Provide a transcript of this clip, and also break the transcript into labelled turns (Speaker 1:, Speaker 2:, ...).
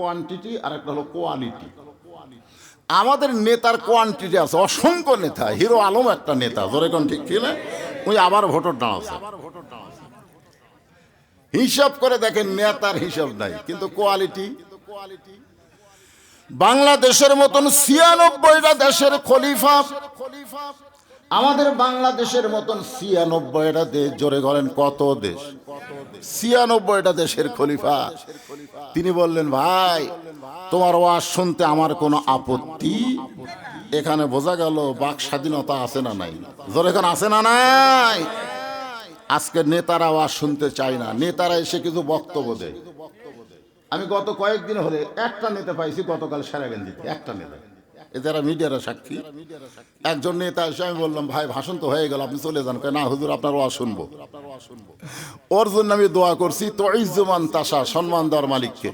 Speaker 1: Quantity আর একটা হলো quality আমাদের নেতার কোয়ান্টিটি আছে, অসংখ্য নেতা, হিরো আলম একটা নেতা, জোরে কোন ঠিক ছিল ওই আবার ভোটার দাঁড়াচ্ছে হিসাব করে দেখেন নেতার হিসাব নাই, কিন্তু কোয়ালিটি বাংলাদেশের মতন ছিয়ানব্বইটা দেশের খলিফা। আমাদের বাংলাদেশের মতন ছিয়ানব্বইটা দেশ, জোরে করেন কত দেশ? ছিয়ানব্বইটা দেশের খলিফা। তিনি বললেন, ভাই, তোমার ওয়াজ শুনতে আমার কোনো আপত্তি? এখানে বোঝা গেল বাক স্বাধীনতা আছে না নাই। জোরে এখন আছে না নাই? আজকে নেতারা আওয়াজ শুনতে চায় না। নেতারা এসে কিছু বক্তব্য দেয়। আমি গত কয়েকদিন হলে একটা নেতা পাইছি, গতকাল সেরাগঞ্জিতে একটা নেতা। এ যারা মিডিয়ারা সাক্ষী, একজন নেতা এসে আমি বললাম, ভাই, ভাষণ তো হয়ে গেল, আপনি চলে যান। না, হুজুর, আপনার ওয়া শুনব। ওর জন্য আমি দোয়া করছি তো ইজ্জুমান তাসা সম্মান দেওয়ার মালিককে।